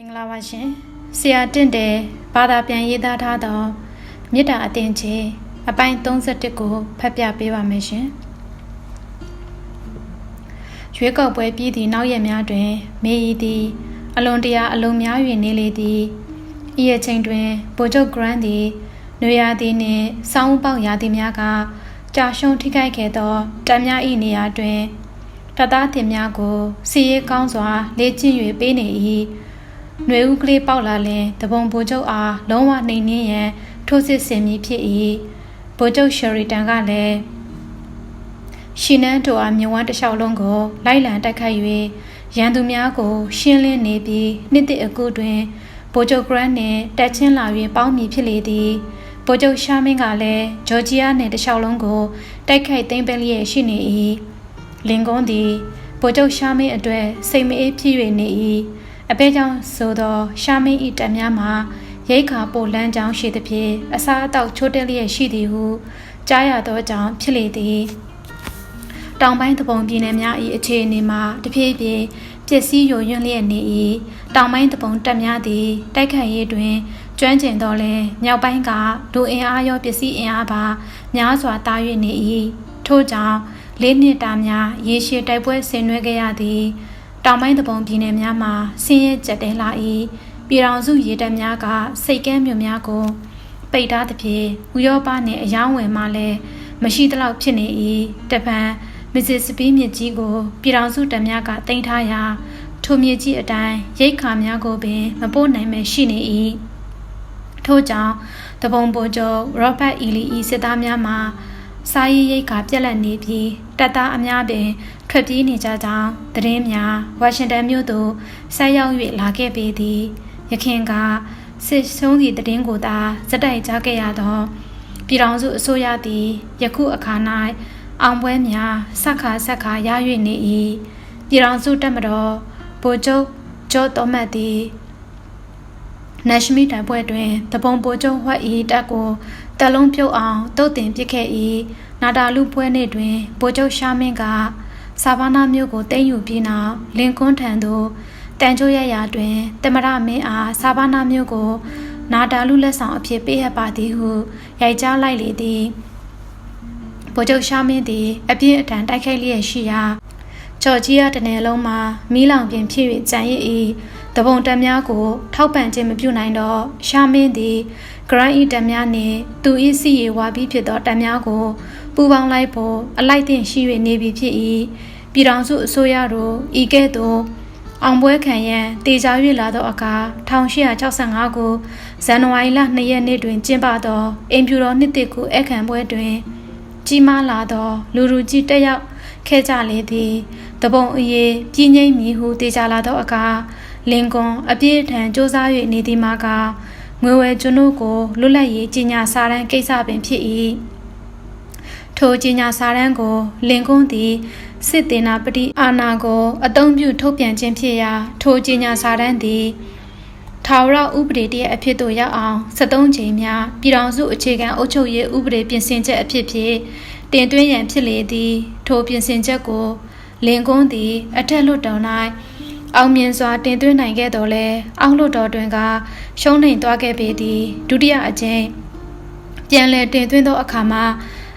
မင်္ဂလာပါရှင်ဆရာတင့်တယ်ဘာသာပြန်ရေးသားထားသောမေတ္တာအသင်ချေအပိုင်း31ကိုဖတ်ပြပေးပါမယ်ရှင်ရွေးကောက်ပွဲပြီးသည့်နောက်ရက်များတွင် မေဤသည် အလွန်တရာအလုံးများ၍နေလေသည်ဤအချိန်တွင်ဗိုလ်ချုပ်ဂရန်သည်နွေရာသီနှင့်စောင်းပေါက်ရာသီများကကြာရှုံးထိခိုက်ခဲ့သောတပ်များ၏နေရာတွင်တပ်သားတင်များကိုစီရေးကောင်းစွာလေ့ကျင့်၍ပေးနေ၏ ຫນွေဦးကလေးပေါက်လာလင်တပုံဗိုလ်ချုပ်အားလုံးဝနှိမ်နှင်းရန်ထိုးစစ်ဆင်မည်ဖြစ်၏ဗိုလ်ချုပ်ရှယ်ရီတန်ကလည်းရှီနန်းတို့အားမြဝန်းတစ်လျှောက်လုံးကိုလိုက်လံတိုက်ခိုက်၍ရန်သူများကို ရှင်းလင်းနေပြီးနှစ်သစ်အကူတွင်ဗိုလ်ချုပ်ဂရန်နှင့်တက်ချင်းလာ၍ပေါင်းမည်ဖြစ်လေသည်ဗိုလ်ချုပ်ရှာမင်းကလည်းဂျော်ဂျီယာနှင့်တစ်လျှောက်လုံးကိုတိုက်ခိုက်သိမ်းပလျက်ရှိနေ၏လင်ကွန်းသည်ဗိုလ်ချုပ်ရှာမင်းအတွက်စိတ်မအေးဖြစ်၍နေ၏ အဘဲကြောင့်ဆိုသော ရှာမင်း၏တပ်များမှာရိတ်ခါပိုလန်းကြောင်းရှိသည်ဖြင့်အစားအသောက်ချိုးတက်လျက်ရှိသည်ဟုကြားရသောကြောင့်ဖြစ်လေသည်တောင်ပိုင်းသဘုံပြည်နယ်များ၏အခြေအနေမှာတဖြည်းဖြည်းပျက်စီးယိုယွင်းလျက်နေ၏တောင်ပိုင်းသဘုံတပ်များသည်တိုက်ခိုက်ရေးတွင်ကျွမ်းကျင်တော်လဲမြောက်ပိုင်းကလူအင်အားရောပစ္စည်းအင်အားပါများစွာတာ၍နေ၏ထို့ကြောင့်လေးနှစ်တာများရေရှည်တိုက်ပွဲဆင်နွှဲခဲ့ရသည် တောင်ပိုင်းသဘုံပြည်နယ်များမှာဆင်းရဲကြက်တဲလာ၏ပြည်တော်စုရေတပ်များကစိတ်ကမ်းမြို့များကိုပိတ်ထားသဖြင့်ဥရောပနှင့်အယောင်းဝယ်မှလည်းမရှိသလောက်ဖြစ်နေ၏တပံမစ်စစ်စပီးမြစ်ကြီးကို ပြည်တော်စုတပ်များကတင်ထားရာထိုမြစ်ကြီးအတိုင်းရိတ်ခါများကိုပင် မပို့နိုင်မရှိနေ၏ထို့ကြောင့်တပုံပိုကျော်ရောဘတ်အီလီဤစစ်သားများမှာစာရေးရိတ်ခါပြက်လက်နေပြီးတပ်သားအများပင် ထွက်ပြေးနေကြကြောင်းသတင်းများဝါရှင်တန်မြို့သို့ဆက်ရောက်၍လာခဲ့ပေသည်ရခင်ကစစ်ဆုံးသည့်သတင်းကိုသာစက်တိုက်ကြားခဲ့ရသောပြည်ထောင်စုအစိုးရသည်ယခုအခါ၌အောင်ပွဲများဆက်ခါဆက်ခါရ၍နေ၏ပြည်ထောင်စုတပ်မတော်ဗိုလ်ချုပ်ကျော်တော်မတ်သည်နက်ရှမီတိုင်ပွဲတွင်တပုံပိုကျုံဝက်ဤတက်ကိုတက်လုံးပြုတ်အောင်တုတ်တင်ပစ်ခဲ့၏နာတာလူပွဲနေ့တွင်ဗိုလ်ချုပ်ရှာမင်းက ဆာဗာနာမြို့ကိုတိမ့်ယူပြီးနောက်လင်ကွန်းထံသို့တန်ချိုးရရတွင်တမရမင်းအားဆာဗာနာမြို့ကို နာတာလူလက်ဆောင်အဖြစ်ပေးအပ်ပါသည်ဟုရိုက်ကြားလိုက်လေသည်ဗိုလ်ချုပ်ရှာမင်းသည်အပြင်းအထန်တိုက်ခိုက်လျက်ရှိရာဂျော်ဂျီယာတနယ်လုံးမှာမီးလောင်ပြင်ဖြစ်၍ကြံရည်၏တပုံတက်များကို ထောက်ပံ့ခြင်းမပြုနိုင်တော့ရှာမင်းသည်ဂရိုင်းဤတက်များနှင့်သူ၏စီရီဝါပြီးဖြစ်သောတက်များကို ပူပေါင်းလိုက်ဖို့အလိုက်တင်ရှိ၍နေပြီဖြစ်၏ပြည်ထောင်စုအစိုးရတို့ဤကဲ့သို့အောင်ပွဲခံရန်တေချာ၍လာသောအခါ1865ကိုဇန်နဝါရီလ2ရက်နေ့တွင်ကျင်းပသောအိမ်ဖြူတော်နှစ်တကူအခမ်းပွဲတွင် ကြီးမားလာသော လူလူကြီးတက်ရောက်ခဲ့ကြလေသည်တပုံအရေးပြည်ငိမ့်မည်ဟုတေချာလာသောအခါလင်ကွန်အပြည့်ထံစ조사၍နေသည်မှာကငွေဝဲကျွန်ုပ်ကိုလွတ်လပ်ရေးကြီးညာစာတမ်းကိစ္စပင်ဖြစ်၏ ထိုကြီးညာစာတမ်းကိုလင်ကွန်းသည်စစ်တင်နာပတိအာနာကိုအတုံးပြုထုတ်ပြန်ခြင်းဖြစ်ရာထိုကြီးညာစာတမ်းသည်ထာဝရဥပဒေတည်းအဖြစ်သို့ရောက်အောင်73ချိန်များပြည်ထောင်စုအခြေခံအုပ်ချုပ်ရေးဥပဒေပြင်ဆင်ချက်အဖြစ်ဖြင့်တင်သွင်းရန်ဖြစ်လေသည်ထိုပြင်ဆင်ချက်ကိုလင်ကွန်းသည် အထက်လွှတ်တော်၌အောင်မြင်စွာတင်သွင်းနိုင်ခဲ့တော်လဲအောက်လွှတ်တော်တွင်ကရှုံးနိမ်သွားခဲ့ပေသည်ဒုတိယအကြိမ်ပြန်လည်တင်သွင်းသောအခါမှာ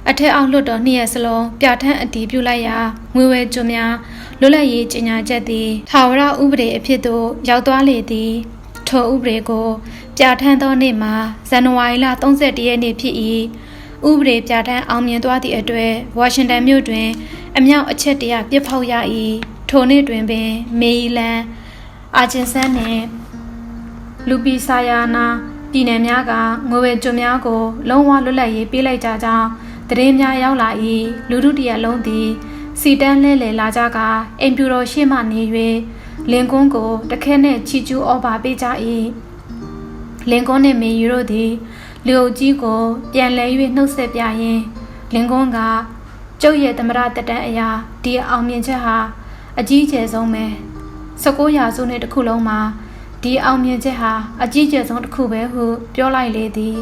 အထက်အောက်လွှတ်တော်နှစ်ရက်စလုံးပြဋ္ဌာန်းအတည်ပြုလိုက်ရာငွေဝဲကျွများလွတ်လပ်ရေးကြေညာချက်သည်ထာဝရဥပဒေအဖြစ်သို့ရောက်သွားလေသည်ထိုဥပဒေကိုပြဋ္ဌာန်းသောနေ့မှာဇန်နဝါရီလ31ရက်နေ့ဖြစ်၏ဥပဒေပြဋ္ဌာန်းအောင်မြင်သွားသည့်အတွေ့ဝါရှင်တန်မြို့တွင် အမြောက်အချက်တရပြစ်ဖောက်ရ၏ထိုနေ့တွင်ပင်မေရီလန်အာဂျင်ဆန်နှင့်လူပီဆာယာနာပြည်နယ်များကငွေဝဲကျွများကို လုံးဝလွတ်လပ်ရေးပေးလိုက်ကြကြောင်း တရင်များရောက်လာ၏လူထုတရလုံးသည် စီတန်းလဲလေလာကြကအိမ်ပြူတော်ရှေ့မှနေ၍လင်ကွန်းကိုတခဲနှင့်ချီကျူးဩဘာပေးကြ၏လင်ကွန်းနှင့်မေယူတို့သည်လူအုပ်ကြီးကို ပြန်လဲ၍နှုတ်ဆက်ပြရင်းလင်ကွန်းကကျုပ်ရဲ့သမရတတန်းအရာဒီအောင်မြင်ချက်ဟာအကြီးကျယ်ဆုံးပဲ19ရာစုနှစ်တစ်ခုလုံးမှာဒီအောင်မြင်ချက်ဟာအကြီးကျယ်ဆုံးတစ်ခုပဲဟုပြောလိုက်လေသည်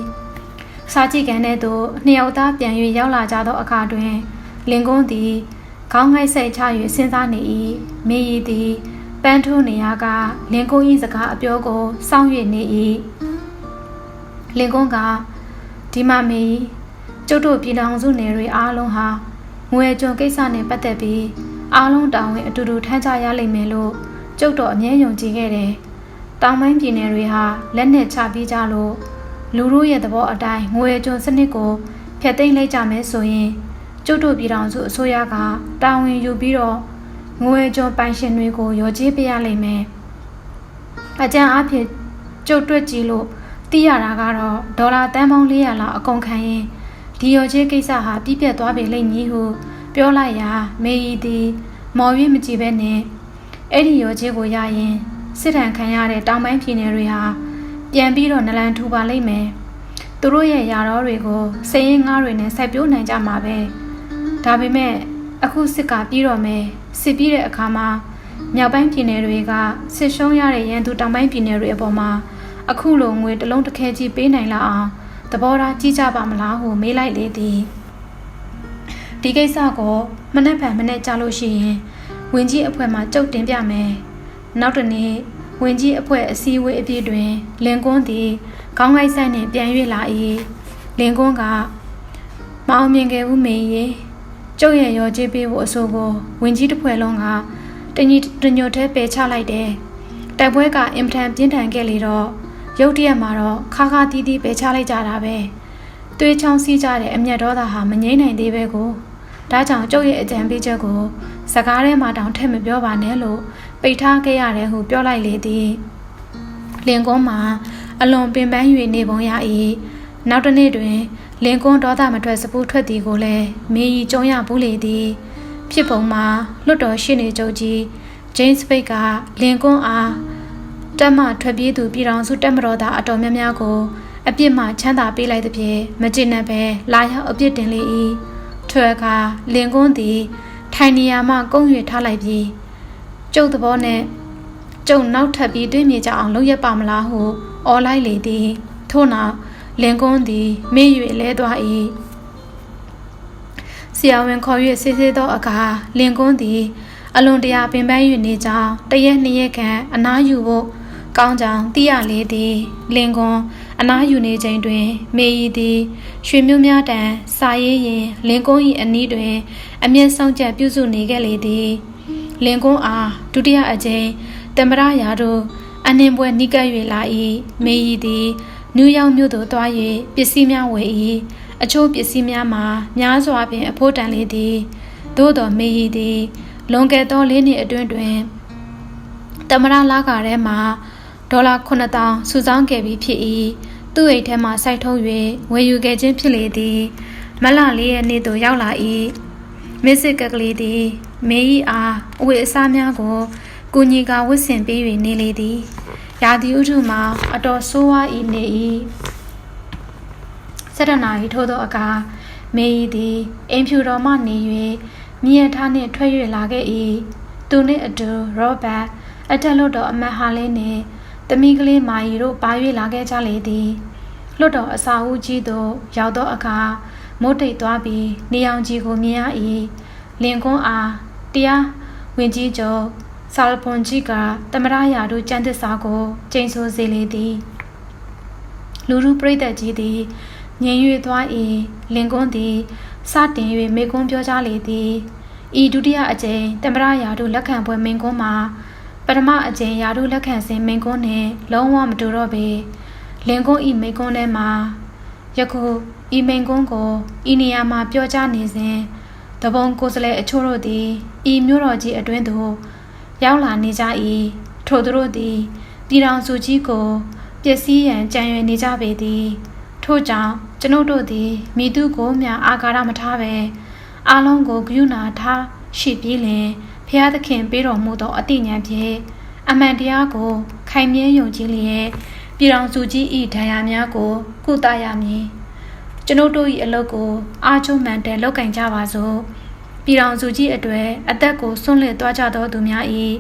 စားကြည့်ကန်တဲ့သို့နှစ်ယောက်သားပြန်၍ရောက်လာကြသောအခါတွင် လင်ကွန်းသည်ခေါင်းငိုက်စိတ်ချ၍စဉ်းစားနေ၏မေရီသည်ပန်းထိုးနေရကလင်ကွန်း၏စကားအပြောကိုစောင့်၍နေ၏လင်ကွန်းကဒီမမေကျုပ်တို့ပြည်ထောင်စုနယ်တွေအားလုံးဟာငွေကြုံကိစ္စနဲ့ပတ်သက်ပြီးအားလုံးတောင်းဝင်အတူတူထမ်းကြရလိမ့်မယ်လို့ကျုပ်တော့အမြဲယုံကြည်ခဲ့တယ်။တောင်ပိုင်းပြည်နယ်တွေဟာလက်နက်ချပြီးကြလို့ လူတို့ရဲ့သဘောအတိုင်းငွေကြုံစနစ်ကိုဖျက်သိမ်းလိုက်ကြမယ်ဆိုရင်ကျုပ်တို့ပြည်ထောင်စုအစိုးရကတာဝန်ယူပြီးတော့ငွေကြုံပိုင်ရှင်တွေကိုရောကြေးပေးရလိမ့်မယ်။အကြံအဖြစ်ကျုပ်တွက်ကြည့်လို့သိရတာကတော့ဒေါ်လာတန်ပေါင်း400လောက်အကုန်ခံရင်ဒီရောကြေးကိစ္စဟာပြည့်ပြတ်သွားပြီလိမ့်မည်ဟုပြောလိုက်ရာမေရီသည်မော်ရွေးမကြည့်ပဲနဲ့အဲ့ဒီရောကြေးကိုရရင်စစ်တမ်းခံရတဲ့တောင်ပိုင်းပြည်နယ်တွေဟာ ပြန်ပြီးတော့နလန်ထူပါလိမ့်မယ်သူတို့ရဲ့ယာတော်တွေကိုစည်ရင်ငါးတွေနဲ့စိုက်ပျိုးနိုင်ကြမှာပဲဒါပေမဲ့အခုစစ်ကပြီးတော့မယ်စစ်ပြီးတဲ့အခါမှာမြောက်ပိုင်းပြည်နယ်တွေကစစ်ရှုံးရတဲ့ရန်သူတောင်ပိုင်းပြည်နယ်တွေအပေါ်မှာအခုလိုငွေတလုံးတစ်ခဲကြီးပေးနိုင်လောက်အောင်သဘောထားကြီးကြပါမလားဟုမေးလိုက်လေသည်ဒီကိစ္စကိုမနှက်ဖန်မနှက်ကြလို့ရှိရင်ဝင်ကြီးအဖွဲ့မှကြုတ်တင်ပြမယ်နောက်တနေ့ ဝင်ကြီးအဖွဲ့အစည်းအဝေးအပြည့်တွင်လင်ကွန်းသည်ခေါင်းကိုက်ဆိုင်နှင့်ပြန်၍လာ၏လင်ကွန်းကမအောင်မြင်ခဲ့ဘူးမေရေကျုပ်ရဲ့ရောကြေးပေးဖို့အဆိုကိုဝင်ကြီးတစ်ဖွဲ့လုံးကတညီတညွတ်သေးပယ်ချလိုက်တယ်တိုက်ပွဲကအင်မတန်ပြင်းထန်ခဲ့လေတော့ရုတ်တရက်မှာတော့ခါခါတီးတီးပယ်ချလိုက်ကြတာပဲသွေးချောင်းစီးကြတဲ့အမျက်ဒေါသဟာမငြိမ့်နိုင်သေးပဲကိုဒါကြောင့်ကျုပ်ရဲ့အကြံပေးချက်ကိုစကားထဲမှာတောင်ထည့်မပြောပါနဲ့လို့ ပိတ်ထားခဲ့ရတယ်ဟုပြောလိုက်လေသည်လင်ကွန်းမှာအလွန်ပင်ပန်း၍နေပုံရ၏နောက်တစ်နေ့တွင် လင်ကွန်းဒေါသမထွက်စပူးထွက်သည်ကိုလည်းမေကြီးကြုံရဘူးလေသည် ဖြစ်ပုံမှာလွတ်တော်ရှိနေကြကြီးဂျိမ်းစပိတ်ကလင်ကွန်းအားတက်မှထွက်ပြေးသူပြည်တော်စုတက်မတော်သားအတော်များများကိုအပြစ်မှချမ်းသာပေးလိုက်သဖြင့်မကျင်နဲ့ပဲလာရောက်အပြစ်တင်လေ၏ထွဲကလင်ကွန်းသည်ထိုင်နေရာမှကုန်း၍ထားလိုက်ပြီး ကျုပ်သဘောနဲ့ကျုံနောက်ထပ်ပြီးတွေးမြကြအောင်လုပ်ရပါမလားဟုအော်လိုက်လေသည်ထို့နောက်လင်ကွန်းသည်မေ့၍လဲသွား၏ဆရာဝန်ခေါ်၍ဆေးဆေးသောအခါလင်ကွန်းသည် အလွန်တရာပင်ပန်း၍နေကြောင်းတရက်နှစ်ရက်ခန့်အနားယူဖို့ကောင်းကြောင်သိရလေသည်လင်ကွန်းအနားယူနေချိန်တွင် မေရီသည် ရွှေမျိုးများတန်စာရေးရင်လင်ကွန်း၏အနီးတွင် အမျက်ဆုံးချက်ပြုစုနေခဲ့လေသည် လင်ကွန်းအားဒုတိယအကြိမ်တမရရာတို့အနှင်ပွဲနိကပ်၍လာ၏မေရီသည်နယူးယောက်မြို့သို့သွား၍ပစ္စည်းများဝယ်၏အချို့ပစ္စည်းများမှာများစွာဖြင့်အဖို့တန်လေသည်သို့တော်မေရီသည်လွန်ခဲ့သောလေးနှစ်အတွင်းတွင်တမရလာကာထဲမှာဒေါ်လာ9000စုဆောင်းခဲ့ပြီးဖြစ်၏သူ့အိတ်ထဲမှစိုက်ထုတ်၍ဝယ်ယူခဲ့ခြင်းဖြစ်လေသည်မလလေးရဲ့နေ့သို့ရောက်လာ၏မစ်စစ်ကကလေးသည် မေကြီးအားအဝတ်အစားများကိုကုညီကဝတ်ဆင်ပေး၍နေလေသည်ရာသီဥတုမှာအတော်ဆိုးဝါး၏နေ၏ဆက်ရနာ၏ထိုးသောအခါမေကြီးသည်အိမ်ဖြူတော်မှနေ၍မြည်ထားနှင့်ထွက်၍လာခဲ့၏သူနှင့်အတူရောဘတ်အထက်လွတ်တော်အမတ်ဟာလင်းနှင့်တမိကလေးမာရီတို့ပါ၍လာခဲ့ကြလေသည်လွတ်တော်အစာဦးကြီးသို့ရောက်သောအခါမိုးတိတ်သွားပြီးနေအောင်ကြီးကိုမြင်ရ၏လင်ကွန်းအား တရားဝင်ကြီးကျော်ဆာလပွန်ကြီးကတမရယာတို့ကျန်းသစ္စာကိုကျိန်ဆိုစေလေသည်လူလူပြိသက်ကြီးသည်ငြိမ်၍သွား၏လင်ကွန်းသည်စတင်၍မေကွန်းပြောကြားလေသည်ဤဒုတိယအကြိမ်တမရယာတို့လက်ခံပွဲမင်းကွန်းမှာပထမအကြိမ်ယာတို့လက်ခံစဉ်မင်းကွန်းနှင့်လုံးဝမတူတော့ပေလင်ကွန်းဤမိကွန်းထဲမှာယခုဤမိန်ကွန်းကိုဤနေရာမှာပြောကြားနေစဉ် တပုံကိုယ်စလဲအချို့တို့သည်ဤမြို့တော်ကြီးအတွင်းသို့ရောက်လာနေကြ၏ထို့သူတို့သည်ပြည်တော်စုကြီးကိုပျက်စီးရန်ကြံရွယ်နေကြပေသည်ထို့ကြောင့်ကျွန်ုပ်တို့သည်မိသူကိုမျှအာဃာတမထားပဲအလုံးကိုဂယုဏထားရှိပြီးလင်ဖျားသခင်ပေးတော်မူသောအတိညာဖြင့်အမှန်တရားကိုခိုင်မြဲယုံကြည်လျက်ပြည်တော်စုကြီးဤဒဏ်ရာများကိုကုသရမည် ကျွန်ုပ်တို့၏အလုပ်ကိုအာချုံမှန်တဲ့လောက်ကင်ကြပါစို့ပြည်တော်စုကြီးအတွေ့အသက်ကိုဆွန့်လွတ်သွားကြသောသူများ၏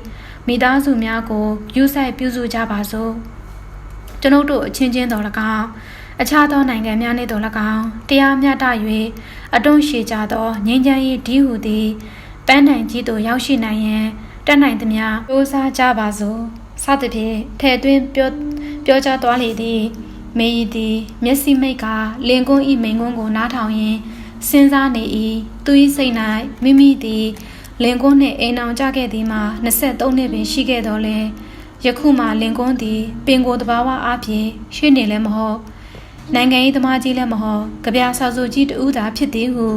မိသားစုများကိုယူဆိုင်ပြုစုကြပါစို့ကျွန်ုပ်တို့အချင်းချင်းတော်၎င်းအခြားသောနိုင်ငံများနှင့်တော်၎င်းတရားမျှတ၍အတွန်းရှည်ကြသောငြိမ်းချမ်းရေးဒီဟုသည်ပန်းတိုင်ကြီးသို့ရောက်ရှိနိုင်ရန်တတက်နိုင်သမျှစ조사ကြပါစို့စသဖြင့်ထဲသွင်းပြောပြောကြားသွားလေသည် မေဤသည်မျက်စိမိတ်ကလင်ကွန်းဤမိန်ကွန်းကိုနားထောင်ရင်းစဉ်းစားနေ၏သူ၏စိတ်၌မိမိသည်လင်ကွန်းနှင့်အိမ်အောင်ကြခဲ့သည်မှာ23နှစ်ပင်ရှိခဲ့တော်လဲယခုမှလင်ကွန်းသည်ပင်ကိုယ်တဘာဝအဖြစ်ရှိနေလည်းမဟုတ်နိုင်ငံရေးသမားကြီးလည်းမဟုတ်ကြပြဆောက်စုကြီးတူးသာဖြစ်သည်ဟု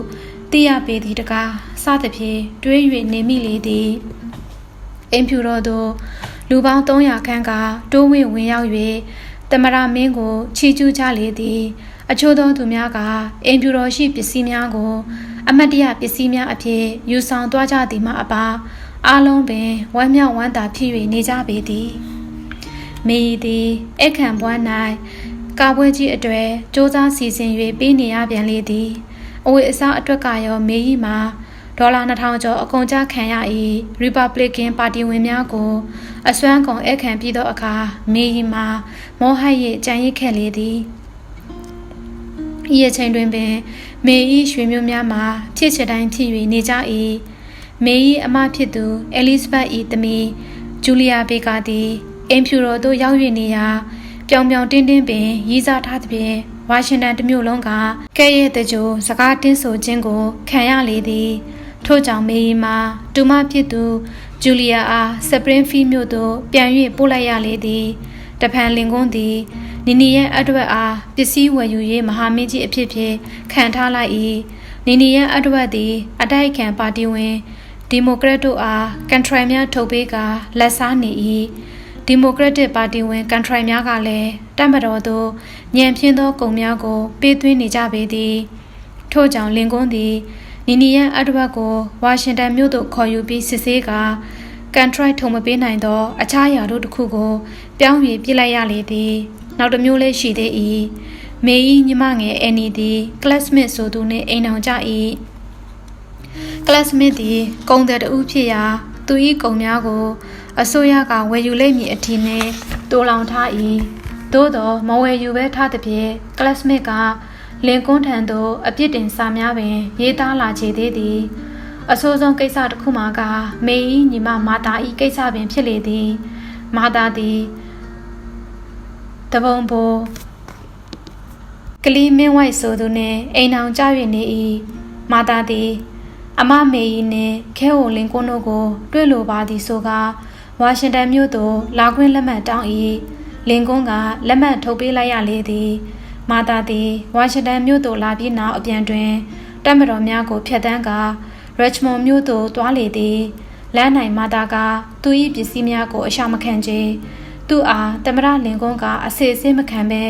သိရပေသည်တကားစသဖြင့်တွေး၍နေမိလေသည်အိမ်ဖြူတော်သို့လူပေါင်း300ခန်းကတိုးဝင့်ဝင်ရောက်၍ တမရမင်းကိုချီကျူးကြလေသည် အချို့သောသူများကအိမ်ဖြူတော်ရှိပစ္စည်းများကို အမတ်တရပစ္စည်းများအဖြစ်ယူဆောင်သွားကြသည်မှအပါအားလုံးပင်ဝမ်းမြောက်ဝမ်းသာဖြစ်၍နေကြပေသည်မိသည်အခန့်ပွား၌ကာပွဲကြီးအတွေ့စ조사စီစဉ်၍ပေးနေရပြန်လေသည်အဝေအစားအတွက်ကရောမေကြီးမှာ ဒေါ်လာ2000ကျော်အကုန်ကြခံရ၏ရီပတ်ဘလစ်ကန်ပါတီဝင်များကိုအစွမ်းကုန်အခန့်ပြီးသောအခါမေကြီးမှာမောဟရဲ့ကြံရစ်ခဲ့လေသည်ဤအချိန်တွင်ပင်မေဤရွှေမျိုးများမှာဖြစ်ချတိုင်းဖြစ်၍နေကြ၏မေဤအမဖြစ်သူအဲလစ်ဇဘတ်ဤသမီးဂျူလီယာဘေကာသည်အင်ဖြူတော်သို့ရောက်၍နေရာပြောင်ပြောင်တင်းတင်းပင်ရည်စားထားသဖြင့်ဝါရှင်တန်တမြို့လုံးကကဲ့ရဲ့တကြိုစကားတင်းဆိုခြင်းကိုခံရလေသည် ထို့ကြောင့်မေယီမှာတူမဖြစ်သူဂျူလီယာအားစပရင်ဖီမြို့သို့ပြန်၍ပို့လိုက်ရလေသည်တဖန်လင်ကွန်းသည်နီနီရဲ့အတွက်အားပစ္စည်းဝယ်ယူရေးမဟာမင်းကြီးအဖြစ်ဖြင့်ခံထားလိုက်၏နီနီရဲ့အတွက်သည် အတိုက်ခံပါတီဝင်ဒီမိုကရက်တို့အားကန်ထရိုင်များထုတ်ပေးကလက်စားနေ၏ဒီမိုကရက်တစ်ပါတီဝင်ကန်ထရိုင်များကလည်းတပ်မတော်သို့ညံပြင်းသောကုံများကို ပေးသွင်းနေကြပေသည်ထို့ကြောင့်လင်ကွန်းသည် နီနီယန်အဒဝတ်ကိုဝါရှင်တန်မြို့သို့ခေါ်ယူပြီးစစ်ဆေးကကန်ထရိုက်ထုံမပေးနိုင်သော အခြားယာတို့တစ်ခုကို ပြောင်း၍ပြစ်လိုက်ရလေသည်နောက်တစ်မျိုးလေးရှိသေး၏မေဤညီမငယ်အန်နီသည်ကလတ်မစ်ဆိုသူနှင့်အိမ်အောင်ကြ၏ကလတ်မစ်သည်ကုံတဲ့တူဖြစ်ရာသူ၏ကုံများကိုအစိုးရကဝယ်ယူလိမ့်မည်အထင်နှင့်တိုးလောင်ထား၏သို့သောမဝယ်ယူဘဲထားသည်ဖြင့်ကလတ်မစ်က လင်ကွန်းထံသို့အပြစ်တင်စာများပင် ရေးသားလာချေသေးသည်အဆိုးဆုံးကိစ္စတစ်ခုမှာကမေဤညီမမာတာဤကိစ္စပင်ဖြစ်လေသည်မာတာသည်တပုံဘောကလီမင်းဝိုက်ဆိုသူနှင့်အိမ်အောင်ကြ၍နေ၏မာတာသည် အမမေဤနှင့်ခဲဟိုလင်ကွန်းတို့ကို တွေ့လိုပါသည်ဆိုကာဝါရှင်တန်မြို့သို့လာခွင့်လက်မှတ်တောင်း၏လင်ကွန်းကလက်မှတ်ထုတ်ပေးလိုက်ရလေသည် မာတာသည်ဝါရှင်တန်မြို့သို့လာပြီးနောက်အပြန်တွင်တပ်မတော်များကိုဖျက်ဆီးကာရက်ချမွန်မြို့သို့တွားလေသည်လမ်းနိုင်မာတာကသူ၏ပစ္စည်းများကိုအရှောင်မခံချေသူအားတမရလင်ကွန်းကအစေအစေးမခံဘဲ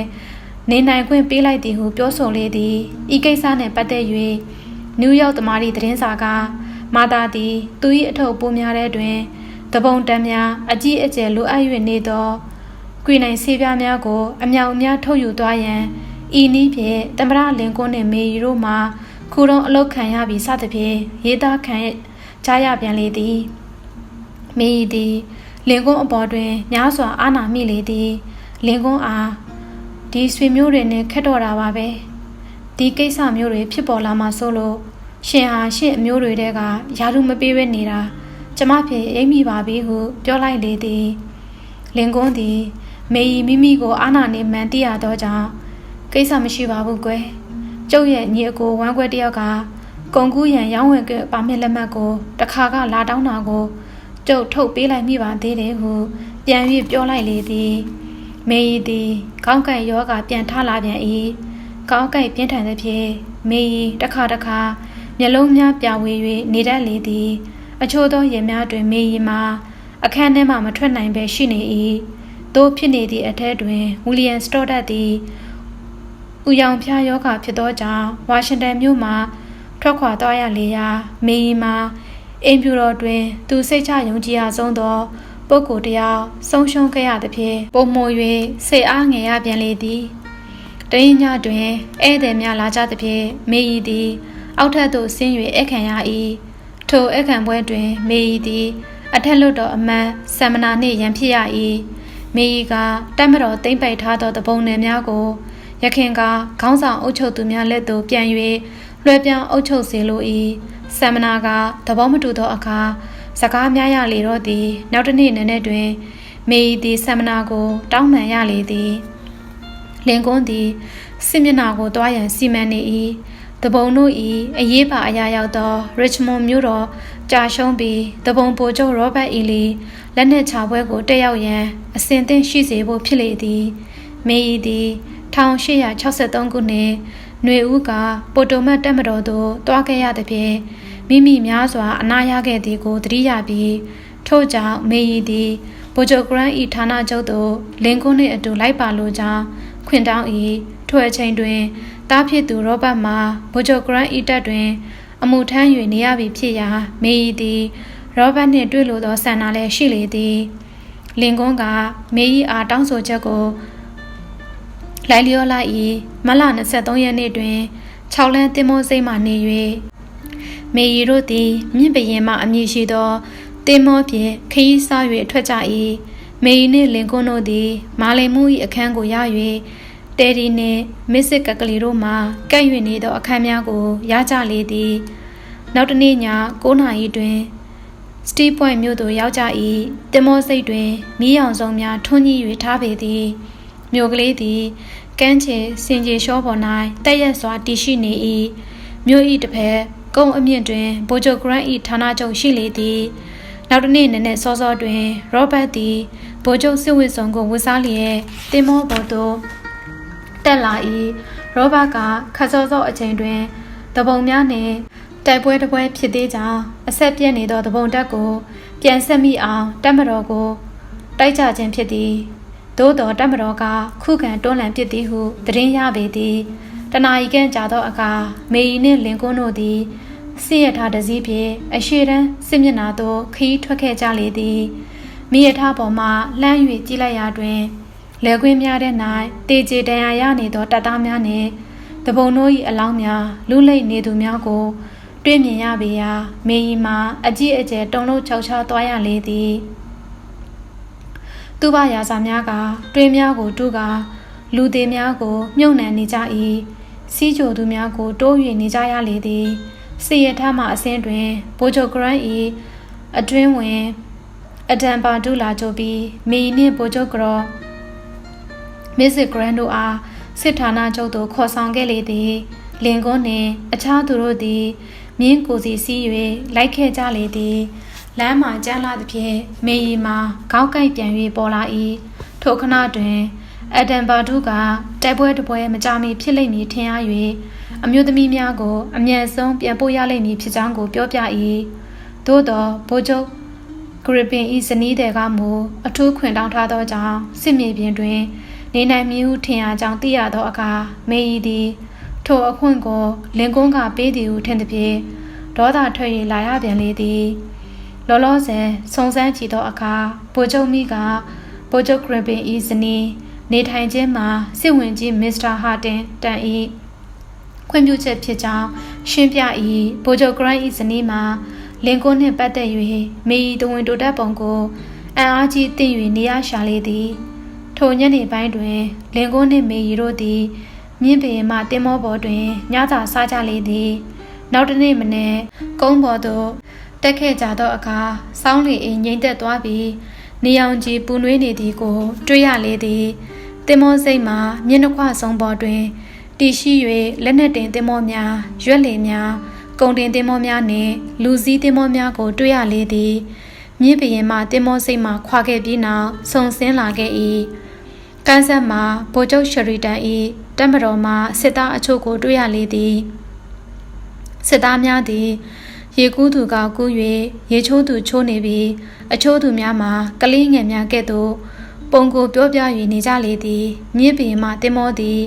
နေနိုင်ခွင့်ပေးလိုက်သည်ဟုပြောဆိုလေသည်ဤကိစ္စနှင့်ပတ်သက်၍နယူးယောက်သမား၏သတင်းစာကမာတာသည်သူ၏အထုပ်ပိုးများတဲ့တွင်တပုံတန်းများအကြီးအကျယ်လိုအပ်၍နေသောကွေနိုင်ဆေးပြားများကိုအမြောက်အများထုတ်ယူသွားရန် ဤနည်းဖြင့်တမရလင်ကွန်းနှင့်မေရီတို့မှခူတုံးအလုတ်ခံရပြီးစသဖြင့်ရေးသားခံကြားရပြန်လေသည်မေရီသည်လင်ကွန်းအပေါ်တွင်များစွာအာနာမိလေသည်လင်ကွန်းအားဒီဆွေမျိုးတွေနဲ့ခက်တော့တာပါပဲဒီကိစ္စမျိုးတွေဖြစ်ပေါ်လာမှဆိုလို့ရှင်ဟာရှင့်အမျိုးတွေတဲကယာရုမပေးဘဲနေတာကျမဖြစ်အိမ်မိပါပြီဟုပြောလိုက်လေသည်လင်ကွန်းသည်မေယီမိမိကိုအာနာနေမှန်သိရသောကြောင့် ကိစ္စမရှိပါဘူးကွယ်ကျုပ်ရဲ့ညီအကိုဝမ်းခွဲတယောက်ကကုံကူးရန်ရောင်းဝယ်ကပါမစ်လက်မှတ်ကိုတခါကလာတောင်းတာကိုကျုပ်ထုတ်ပေးလိုက်မိပါသေးတယ်ဟုပြန်ပြီးပြောလိုက်လေသည်မေယီသည်ကောင်းကင်ယောဂပြန်ထလာပြန်၏ကောင်းကင်ပြင်းထန်သဖြင့်မေယီတစ်ခါတစ်ခါမျက်လုံးများပြဝေ၍နေတတ်လေသည် အချို့သောရင်များတွင်မေယီမှာအခန်းထဲမှမထွက်နိုင်ပဲရှိနေ၏သို့ဖြစ်နေသည့်အထက်တွင်ဝီလီယံစတော့ဒတ်သည် ဥယောင်ဖျားယောဂဖြစ်သောကြောင့်ဝါရှင်တန်မြို့မှထွက်ခွာသွားရလေရာမေယီမှာအိမ်ဖြူတော်တွင် သူစိတ်ချယုံကြည်ရဆုံးသောပုဂ္ဂိုလ်တယောက်ဆုံးရှုံးခဲ့ရသဖြင့်ပုံမို၍စိတ်အားငယ်ရပြန်လေသည်တရင်ညတွင်ဧည့်သည်များလာကြသဖြင့်မေယီသည် အောက်ထပ်သို့ဆင်း၍အခမ်းရ၏ထိုအခမ်းပွဲတွင် မေယီသည် အထက်လွတ်တော်အမတ်ဆမ်မနာနှင့်ရန်ဖြစ်ရ၏မေယီကတက်မတော်တိမ့်ပိတ်ထားသောတပုံနယ်များကို ရခင်ကခေါင်းဆောင်အုပ်ချုပ်သူများလက်သို့ပြန်၍လွှဲပြောင်းအုပ်ချုပ်စေလို၏ဆမ်မနာကသဘောမတူသောအခါစကားများရလေတော့သည် နောက်တစ်နေ့နည်းနည်းတွင် မေဤသည်ဆမနာကို တောင်းပန်ရလေသည်လင်ကွန်းသည်စစ်မျက်နှာကိုတွားရန်စီမံနေ၏တပုံတို့၏အရေးပါအရာရောက်သော Richmond မြို့တော်ကြာရှုံးပြီးတပုံပိုချုပ် Robert E. Lee လက်နက်ချပွဲကိုတက်ရောက်ရန်အစဉ်သင့်ရှိစေဖို့ဖြစ်လေသည်မေဤသည် 1863ခုနှစ်ຫນွေဦးကပိုတိုမတ်တက်မတော်သို့တွားခဲ့ရသဖြင့်မိမိများစွာအနာရခဲ့သည်ကိုသတိရပြီးထို့ကြောင့်မေဤသည်ဗိုလ်ချုပ်ဂရန်ဤဌာနချုပ်သို့လင်ကွန်းနှင့်အတူလိုက်ပါလိုကြောင်းခွင့်တောင်း၏ထိုအချိန်တွင်တားဖြစ်သူရောဘတ်မှာဗိုလ်ချုပ်ဂရန်ဤတက်တွင် အမှုထမ်း၍နေရပြီဖြစ်ရာမေဤသည်ရောဘတ်နှင့်တွေ့လိုသောဆန္ဒလည်းရှိလေသည်လင်ကွန်းကမေဤအားတောင်းဆိုချက်ကို လိုက်လျောလိုက်၏မလ23ရက်နေ့တွင်6လန်းတင်မောစိတ်မှနေ၍မေရီတို့သည်မြင့်ပရင်မှအမည်ရှိသောတင်မောဖြင့်ခရီးစား၍ထွက်ကြ၏မေရီနှင့်လင်ကွန်းတို့သည် မာလင်မှု၏အခန်းကိုရ၍တဲဒီနှင့်မစ်စစ်ကကလီတို့မှကပ်၍နေသောအခန်းများကိုရကြလေသည်နောက်တနေ့ည9နာရီတွင်စတီးပွိုင်မြို့သို့ရောက်ကြ၏တင်မောစိတ်တွင်မီးရောင်စုံများထွန်းကြီး၍ထားပေသည် မြို့ကလေးသည်ကမ်းခြေစင်ကြီးရှောပေါ်၌တက်ရက်စွာတည်ရှိနေ၏မြို့၏တစ်ဖက်ကုန်းအမြင့်တွင်ဗိုလ်ချုပ်ဂရန့်၏ဌာနချုပ်ရှိလေသည်နောက်တစ်နေ့နည်းနည်းစောစောတွင်ရောဘတ်သည်ဗိုလ်ချုပ်စစ်ဝစ်စုံကိုဝတ်စားလျက်တင်မောပေါ်သို့တက်လာ၏ရောဘတ်ကခတ်စောစောအချိန်တွင်တပုံများနှင့်တိုက်ပွဲတပွဲဖြစ်သေးကြောင်းအဆက်ပြက်နေသောတပုံတက်ကို ပြန်ဆက်မိအောင်တက်မတော်ကိုတိုက်ကြခြင်းဖြစ်သည် သို့တော်တမတော်ကခုခံတွန်းလှန်ပစ်သည်ဟုသတင်းရပေသည်တနာရီကဲကြာသောအခါမေရီနှင့်လင်ကွန်းတို့သည်စစ်ရထားတစည်းဖြင့်အရှိတန်းစစ်မျက်နှာသို့ခီးထွက်ခဲ့ကြလေသည်မိရထားပေါ်မှလှမ်း၍ကြည့်လိုက်ရာတွင်လက်ကွင်းများတဲ့၌တေကျေတန်ရာရနေသောတပ်သားများနှင့်တပုံတို့၏အလောင်းများလူလိတ်နေသူများကိုတွေ့မြင်ရပေရာမေရီမှာအကြည့်အကျယ်တုံလုံးချောက်ချားသွားရလေသည် သူ့ဘာရာဇာများကတွင်းများကိုတူးကလူသေးများကို မြုပ်နှံနေကြ၏စီးကြိုသူများကို တိုး၍နေကြရလေသည်စီရထားမှအစင်းတွင်ဘိုဂျိုဂရန်၏အတွင်းဝင် အဒံပါဒူလာကြိုပြီးမီနှင့်ဘိုဂျိုဂရောမစ်စစ်ဂရန်တို့အားစစ်ဌာနချုပ်သို့ခေါ်ဆောင်ခဲ့လေသည်လင်ကွန်းနှင့်အခြားသူတို့သည်မြင်းကိုစီစီး၍လိုက်ခဲ့ကြလေသည် လမ်းမှာကြမ်းလာသဖြင့်မေရီမှာခေါက်ကိုက်ပြန်၍ပေါ်လာ၏ထိုခဏတွင်အဒမ်ဘာဒုကတိုက်ပွဲတပွဲမကြမီဖြစ်လိမ့်မည်ထင်ရ၍အမျိုးသမီးများကိုအမြန်ဆုံးပြန်ပို့ရလိမ့်မည်ဖြစ်ကြောင်းကိုပြောပြ၏သို့သောဗိုလ်ချုပ်ဂရပင်ဤဇနီးတဲ့ကမူအထူးခွင့်တောင်းထားသောကြောင့်စစ်မြေပြင်တွင် နေနိုင်မည်ဟုထင်ရကြောင်းသိရသောအခါမေဤသည်ထိုအခွင့်ကိုလင်ကွန်းကပေးသည်ဟုထင်သည်ဖြင့်ဒေါသထွက်၍လာရပြန်လေသည် လောလောဆယ်စုံစမ်းကြည့်သောအခါဗိုလ်ချုပ်မိကဗိုလ်ချုပ်ဂရပင်ဤဇနီးနေထိုင်ခြင်းမှာစစ်ဝင်ကြီးမစ္စတာဟာတင်တန်ဤခွင့်ပြုချက်ဖြစ်ကြောင်းရှင်းပြ၏ဗိုလ်ချုပ်ဂရန်ဤဇနီးမှာလင်ကွန်းနှင့်ပတ်သက်၍မေဤတဝင်တိုတက်ပုံကိုအံအားကြီးသိ၍နေရရှာလေသည်ထိုညနေပိုင်းတွင် လင်ကွန်းနှင့်မေရီတို့သည်မြင့်ပင်မှတင်မောပေါ်တွင်ညစာစားကြလေသည် နောက်တနေ့မနေ့ကုန်းပေါ်သို့ တက်ခဲ့ကြသောအခါစောင်းလီအိမ်ငိမ့်သက်သွားပြီးနေအောင်ကြီးပူနွေးနေသည်ကို တွေ့ရလေသည်တင်မောစိတ်မှာမျက်နှာခွဆုံးပေါ်တွင်တီရှိ၍လက်နက်တင်တင်မောများရွက်လီများကုံတင်တင်မောများနှင့်လူစည်းတင်မောများကို တွေ့ရလေသည်မြင့်ပရင်မှတင်မောစိတ်မှခွာခဲ့ပြီးနောက်ဆုံဆင်းလာခဲ့၏ကန်းဆက်မှာဗိုလ်ချုပ်ရှရီတန်၏တပ်မတော်မှစစ်သားအချို့ကို တွေ့ရလေသည်စစ်သားများသည် ရေကူးသူကကူး၍ရေချိုးသူချိုးနေပြီးအချိုးသူများမှာကလေးငယ်များကဲ့သို့ပုံကိုပြောပြ၍နေကြလေသည်မြင့်ပင်မှတင်မောသည်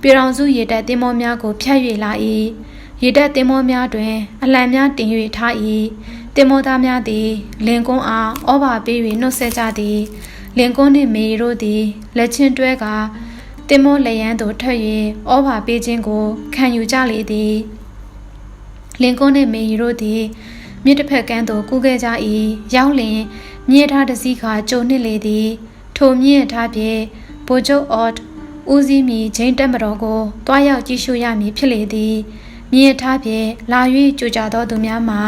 ပြည်တော်စုရေတက်တင်မောများကိုဖြတ်၍လာ၏ရေတက်တင်မောများတွင် အလံများတင်၍ထား၏တင်မောသားများသည်လင်ကွန်းအားဩဘာပေး၍နှုတ်ဆက်ကြသည်လင်ကွန်းနှင့်မေတို့သည်လက်ချင်းတွဲကတင်မောလျံသို့ထွက်၍ဩဘာပေးခြင်းကိုခံယူကြလေသည် လင်ကွန်းနှင့်မေရီတို့သည်မြစ်တစ်ဖက်ကမ်းသို့ကူးခဲ့ကြ၏ရောက်လျင်မြစ်ထားတစည်းခါကြိုနှစ်လေသည်ထိုမြစ်ထားဖြင့်ဗိုလ်ချုပ်အော့ဦးစီးမီဂျိန်းတက်မတော်ကိုတွားရောက်ကြည့်ရှုရမည်ဖြစ်လေသည်မြစ်ထားဖြင့်လာ၍ကြိုကြသောသူများမှာ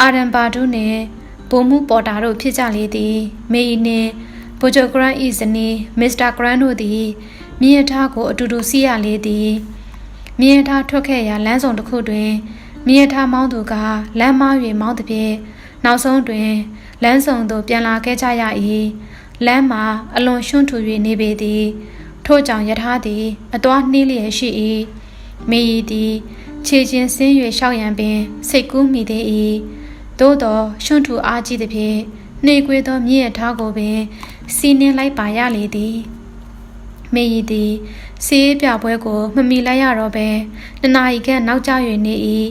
အာရန်ပါဒုနှင့်ဘိုမှုပေါ်တာတို့ဖြစ်ကြလေသည်မေဤနှင့်ဘိုဂျိုဂရန်ဤဇနီးမစ္စတာဂရန်တို့သည်မြင်းထားကိုအတူတူစီးရလေသည် မြင်းထားထွက်ခဲ့ရာလမ်းဆောင်တစ်ခုတွင်မြင်းထားမောင်းသူကလမ်းမား၍မောင်းသည်ဖြင့်နောက်ဆုံးတွင်လမ်းဆောင်သို့ပြန်လာခဲ့ကြရ၏လမ်းမှာအလွန်ရှွန့်ထူ၍နေပေသည်ထို့ကြောင့်ယထာသည်အသွားနှီးလျက်ရှိ၏မေဤသည်ခြေချင်းဆင်း၍ရှောက်ရန်ပင်စိတ်ကူးမိသေး၏သို့သောရှွန့်ထူအားကြီးသည်ဖြင့်နှေကွေးသောမြင့်ရထားကိုပင်စီးနှင်းလိုက်ပါရလေသည်မေဤသည် စီးပြပွဲကိုမမီလိုက်ရတော့ပဲနှစ်နာရီခန့်နောက်ကျ၍နေ၏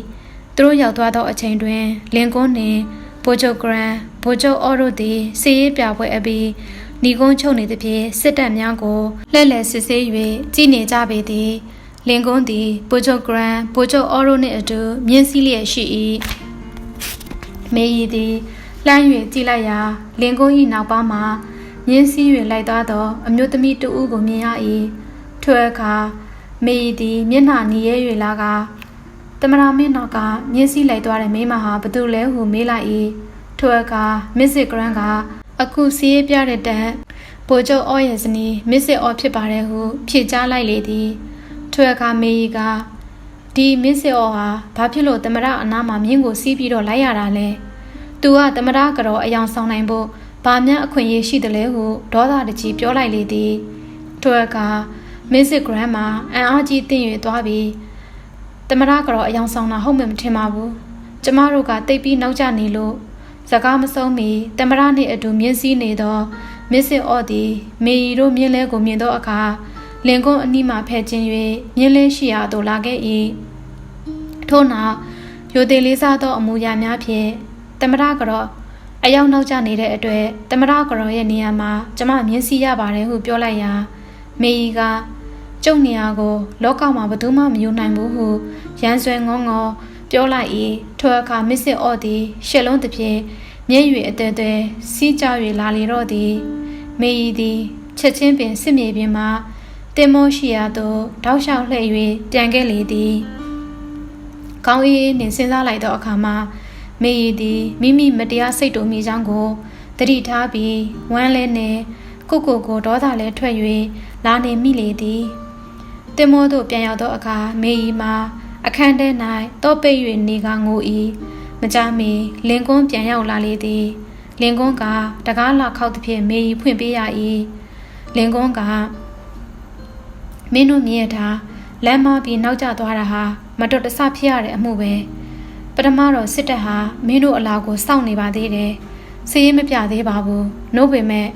သူတို့ရောက်သွားသောအချိန်တွင်လင်ကွန်းနှင့်ဘိုဂျိုဂရန်ဘိုဂျိုအော်တို့သည်စီးပြပွဲအပြီးဏီကုန်းချုပ်နေသဖြင့်စစ်တပ်များကိုလှည့်လည်စစ်ဆေး၍ကြည်နေကြပေသည်လင်ကွန်းသည်ဘိုဂျိုဂရန်ဘိုဂျိုအော်ရိုနှင့်အတူမြင်းစည်းလျက်ရှိ၏မေရီသည်လှမ်း၍ကြည့်လိုက်ရာလင်ကွန်း၏နောက်ပါမှာမြင်းစည်း၍လိုက်သွားသော အမျိုးသမီးတဦးကိုမြင်ရ၏ ထိုအခါမေရီသည်မျက်နှာနီးရဲ၍လာကတမရာမင်းနောက်ကမြင်းစည်းလိုက်သွားတဲ့မိမဟာဘသူလဲဟုမေးလိုက်၏ထိုအခါမစ်စစ်ဂရန်ကအခုစီးရပြတဲ့တန်ဗိုလ်ချုပ်အော်ရဲ့ဇနီးမစ်စစ်အော်ဖြစ်ပါတယ်ဟုဖြေကြားလိုက်လေသည်ထိုအခါမေရီကဒီမစ်စစ်အော်ဟာဘာဖြစ်လို့တမရအနားမှာမြင်းကိုစီးပြီးတော့လိုက်ရတာလဲသူကတမရကတော့အယောင်ဆောင်နိုင်ဖို့ဘာမှအခွင့်အရေးရှိတယ်လဲဟုဒေါသတကြီးပြောလိုက်လေသည်ထိုအခါ မစ်စစ်ဂရန်မှာအန်အားကြီးတင့်၍သွားပြီးတမရကတော့အယောင်ဆောင်တာဟုတ်မှမထင်ပါဘူးကျမတို့ကတိတ်ပြီးနောက်ကျနေလို့စကားမဆုံးမီတမရနှင့်အတူမြင်းစည်းနေသောမစ်စစ်အော့သည်မေရီတို့မြင်းလဲကိုမြင်သောအခါလင်ကွန်းအနီးမှဖဲ့ခြင်း၍မြင်းလဲရှိရာသို့လာခဲ့၏ထို့နောက်ရိုသေလေးစားသောအမူအရာများဖြင့်တမရကတော့အယောက်နောက်ကျနေတဲ့အတွက်တမရကတော့ရဲ့နေရာမှာကျမမြင်းစည်းရပါတယ်ဟုပြောလိုက်ရာမေရီက ကျုပ်နေရာကိုလောကမှာဘယ်သူမှမယူနိုင်ဘူးဟုရန်ဆွဲငေါငေါပြောလိုက်၏ထိုအခါမစ်စစ်အော့သည်ရှက်လုံးတစ်ဖြင့်မျက်ရည်အသေးသေးစီးကြ၍လာလေတော့သည်မေရီသည်ချက်ချင်းပင်စစ်မြေပြင်မှတင်မောရှိရာသို့တောက်လျှောက်လှည့်၍ပြန်ခဲ့လေသည်ကောင်းအေးနှင့်စဉ်းစားလိုက်သောအခါမှာမေရီသည်မိမိမတရားစိတ်တို့မိချောင်းကိုတတိထားပြီးဝမ်းလဲနှင့်ကိုကိုကိုဒေါသလဲထွက်၍လာနေမိလေသည် တင်မောသို့ပြန်ရောက်သောအခါမေရီမှာအခန်းထဲ၌တော့ပိတ်၍နေကငို၏မကြမီလင်ကွန်းပြန်ရောက်လာလေသည်လင်ကွန်းကတကားလာခောက်သည်ဖြင့်မေကြီးဖွင့်ပေးရ၏လင်ကွန်းကမင်းတို့မြင်ရတာလမ်းမပြီးနောက်ကျသွားတာဟာမတော်တဆဖြစ်ရတဲ့အမှုပဲပထမတော့စစ်တပ်ဟာမင်းတို့အလားကိုစောင့်နေပါသေးတယ်စီးရင်မပြသေးပါဘူးနှုတ်ပေမဲ့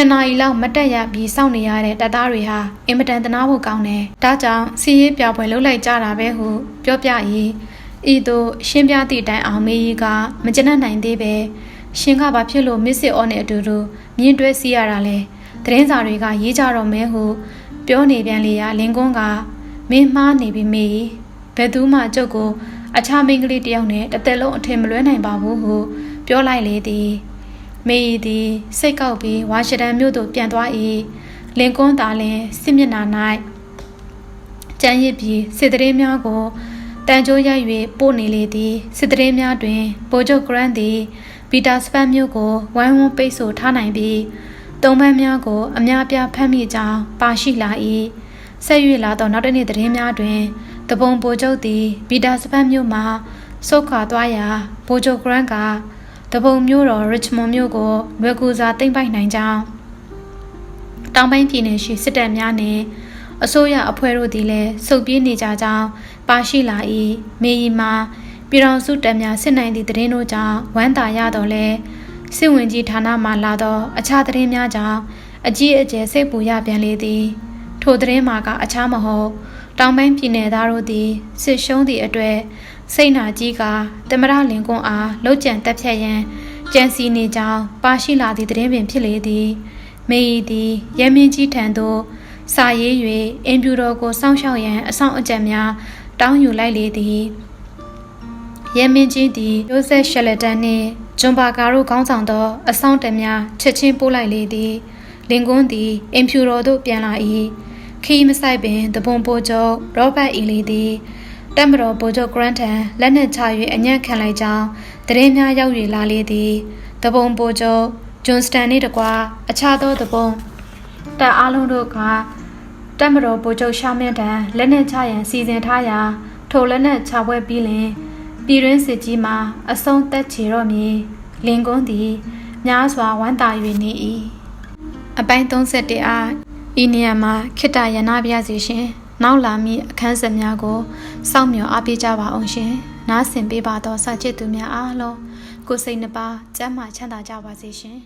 နှစ်နာရီလောက်မတက်ရပြီးစောင့်နေရတဲ့တပ်သားတွေဟာအင်မတန်တနာဖို့ကောင်းတယ်။ဒါကြောင့်စီရေးပြပွဲလုပ်လိုက်ကြတာပဲဟုပြောပြ၏ဤသို့ရှင်းပြသည့်တိုင်အောင်မေးကြီးကမကျနနိုင်သေးပဲရှင်ကဘာဖြစ်လို့မစ်စစ်အော်နဲ့အတူတူမြင်းတွဲစီးရတာလဲသတင်းစာတွေကရေးကြတော့မဲဟုပြောနေပြန်လေရာလင်ကွန်းကမင်းမှားနေပြီမေဘယ်သူမှကျုပ်ကိုအခြားမိန်းကလေးတယောက်နဲ့တစ်သက်လုံးအထင်မလွဲနိုင်ပါဘူးဟုပြောလိုက်လေသည် မေရီသည်စိတ်ကောက်ပြီးဝါရှင်တန်မြို့သို့ပြန်သွား၏လင်ကွန်းသာလင်စစ်မျက်နှာ၌ကြမ်းရစ်ပြီးစစ်တရေများကိုတန်ကြိုးရိုက်၍ပို့နေလေသည်စစ်တရေများတွင်ဗိုလ်ချုပ်ဂရန်သည်ပီတာစပန်မြို့ကိုဝိုင်းဝန်းပိတ်ဆို့ထားနိုင်ပြီးတုံးပန်းများကိုအများပြားဖမ်းမိကြောင်းပါရှိလာ၏ဆက်၍လာသောနောက်တစ်နေ့သတင်းများတွင်တပုံဗိုလ်ချုပ်သည်ပီတာစပန်မြို့မှဆုတ်ခွာသွားရာဗိုလ်ချုပ်ဂရန်က တပုံမြို့တော်ရစ်မွန်မြို့ကိုလွယ်ကူစွာသိမ်းပိုက်နိုင်ကြောင်းတောင်ပိုင်းပြည်နယ်ရှိစစ်တပ်များနှင့်အစိုးရအဖွဲ့တို့သည်လည်းစုပ်ပြေးနေကြကြောင်းပါရှိလာ၏မေယီမှာပြည်တော်စုတပ်များစစ်နိုင်သည့်တရင်တို့ကြောင့်ဝမ်းသာရတော်လဲစစ်ဝင်ကြီးဌာနမှလာသောအခြားတရင်များကြောင့်အကြီးအကျယ်စိတ်ပူရပြန်လေသည် ထိုတရင်မှာကအခြားမဟုတ်တောင်ပိုင်းပြည်နယ်သားတို့သည်စစ်ရှုံးသည့်အတွက် စိတ်နာကြီးကတမရလင်ကွန်းအားလှုပ်ကြံတက်ဖြတ်ရန်ကြံစီနေကြောင်းပါရှိလာသည့်တရင်ပင်ဖြစ်လေသည်မေဤသည်ရဲမင်းကြီးထံသို့စာရေး၍အင်ဖြူတော်ကိုစောင့်ရှောက်ရန်အဆောင်အကြံများတောင်းယူလိုက်လေသည်ရဲမင်းကြီးသည်ရိုဆက်ရှယ်လတန်နှင့်ဂျွန်ဘာကာတို့ခေါင်းဆောင်သောအဆောင်တများချက်ချင်းပို့လိုက်လေသည်လင်ကွန်းသည်အင်ဖြူတော်သို့ပြန်လာ၏ခီးမဆိုင်ပင်တပွန်ပိုချုပ်ရောဘတ်အီလီသည် တက်မတော်ဗိုလ်ချုပ်ဂရန်ထန်လက်နက်ချ၍အညံ့ခံလိုက်ကြောင်းတတရင်များရောက်ရလာလေသည်တပုံပိုကျော်ဂျွန်စတန်နှင့်တကွာအခြားသောတပုံတပ်အားလုံးတို့ကတက်မတော်ပိုချုပ်ရှာမင်းတန်လက်နက်ချရန်စီစဉ်ထားရာထိုလက်နက်ချပွဲပြီးလင်ပြည်တွင်းစစ်ကြီးမှာအဆုံးသက်ချေတော့မည်လင်ကွန်းသည်များစွာဝမ်းသာ၍နေ၏အပိုင်း31အားဤနေရာမှာခိတ္တရနာပြစီရှင် နောက်လာမည့်အခန်းဆက်များကိုစောင့်မျှော်အားပေးကြပါအောင်ရှင်နားဆင်ပေးပါသောစာချစ်သူများအားလုံးကိုယ်စိတ်နှပါကျမ်းမာချမ်းသာကြပါစေရှင်